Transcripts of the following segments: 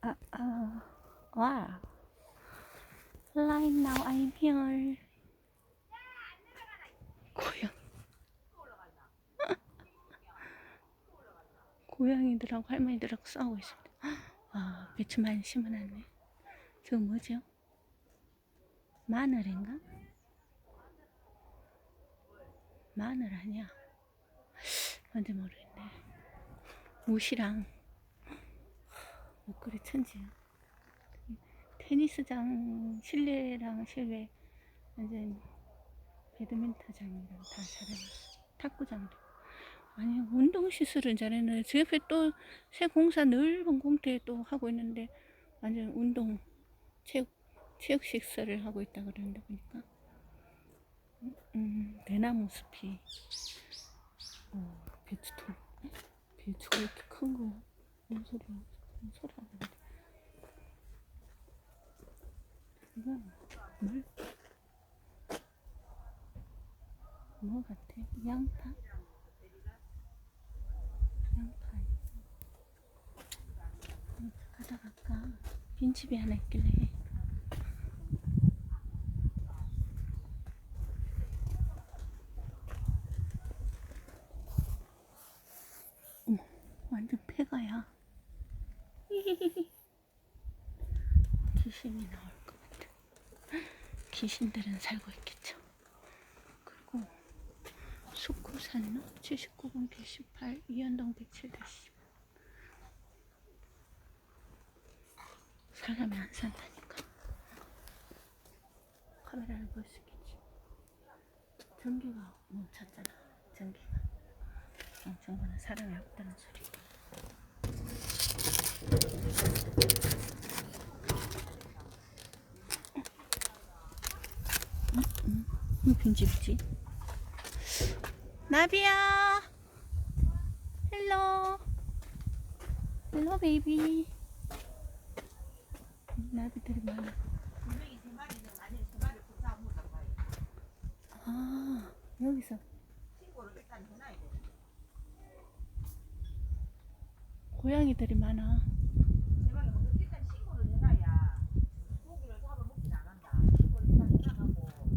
아, 아, 와. Right now I'm here. 고양. 고양이들하고 할머니들하고 싸우고 있습니다. 아, 배추 많이 심어놨네. 저거 뭐죠? 마늘인가? 마늘 아니야. 뭔지 모르겠네. 옷이랑 옷걸이 천지야. 테니스장 실내랑 실외 완전 배드민턴장이랑 다 잘해놨어. 탁구장도. 아니 운동 시설은 잘해놔. 저 옆에 또 새 공사 넓은 공터에 또 하고 있는데 완전 운동 체육 체육 시설을 하고 있다 그러는데 보니까 음, 음, 대나무 숲이 어, 배추통 배추가 이렇게 큰 거야. 뭔 소리야? 소리 하는데? 이건 뭘? 뭐 같아? 양파? 양파. 음, 가다가 아까 빈집이 하나 있길래 완전 폐가야. 귀신이 나올 것 같아. 귀신들은 살고 있겠죠. 그리고 숙구산로 79번 118 이현동 107 10 사람이 안 산다니까. 카메라를 볼 수 있겠지. 전기가 멈췄잖아. 전기가. 어, 정보는 사람이 없다는 소리. 이 빈집이지. 나비야. 헬로. 헬로 베이비. 나비들이 많아. 아, 여기서 고양이들이 많아.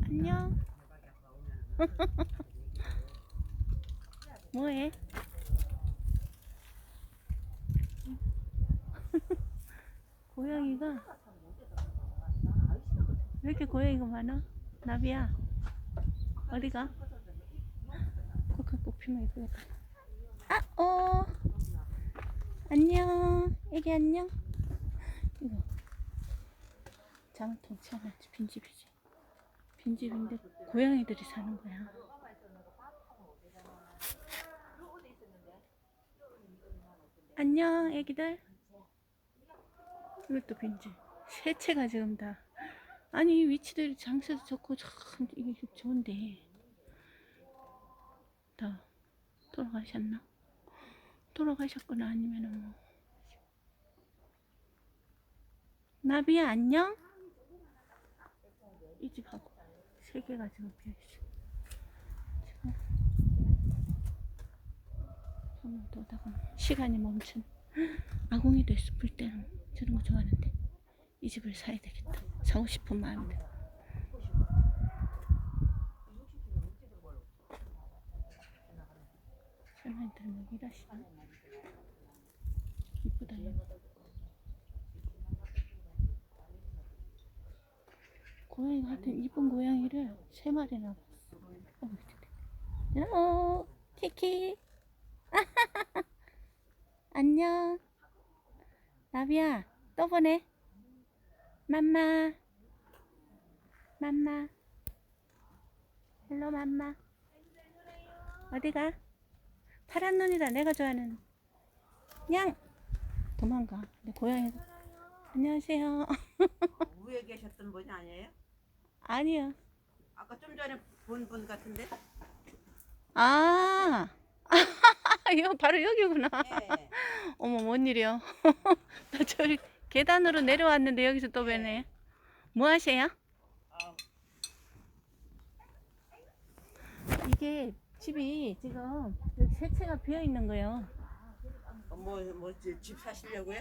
안녕. 뭐해? 고양이가 왜 이렇게 고양이가 많아? 나비야 어디가? kok한 피면 이쁘겠다 아, 어 안녕. 애기 안녕. 이거. 장통 치워놨지. 빈집이지. 빈집인데 고양이들이 사는 거야. 안녕 애기들. 이것도 빈집 새채가 지금 다. 아니 위치들이 장소도 좋고 참 이게 좋은데. 다 돌아가셨나? 돌아가셨거나 아니면은 뭐. 나비야 안녕? 이 집하고. 세 개가 지금 비어있어. 지금 손을 도다가 시간이 멈춘. 아궁이도 있어 볼 때는. 저런 거 좋아하는데. 이 집을 사야 되겠다. 사고 싶은 마음이 여기 일하시나? 이쁘다 여기 고양이가 하여튼 이쁜 고양이를 세 마리나 봤어 어, 키키 안녕 나비야 또 보내 맘마 맘마 헬로 맘마 어디가? 파란 눈이다. 내가 좋아하는. 냥! 도망가. 내 고양이가 안녕하세요. 위에 계셨던 분이 아니에요? 아니요. 아까 좀 전에 본 분 같은데? 아! 이거 바로 여기구나. 예. 어머 뭔 일이요? 나 저기 계단으로 내려왔는데 여기서 또 뵈네. 뭐 하세요? 아, 이게 집이 지금 여기 세 채가 비어 있는 거예요 뭐, 뭐, 집 사시려고요?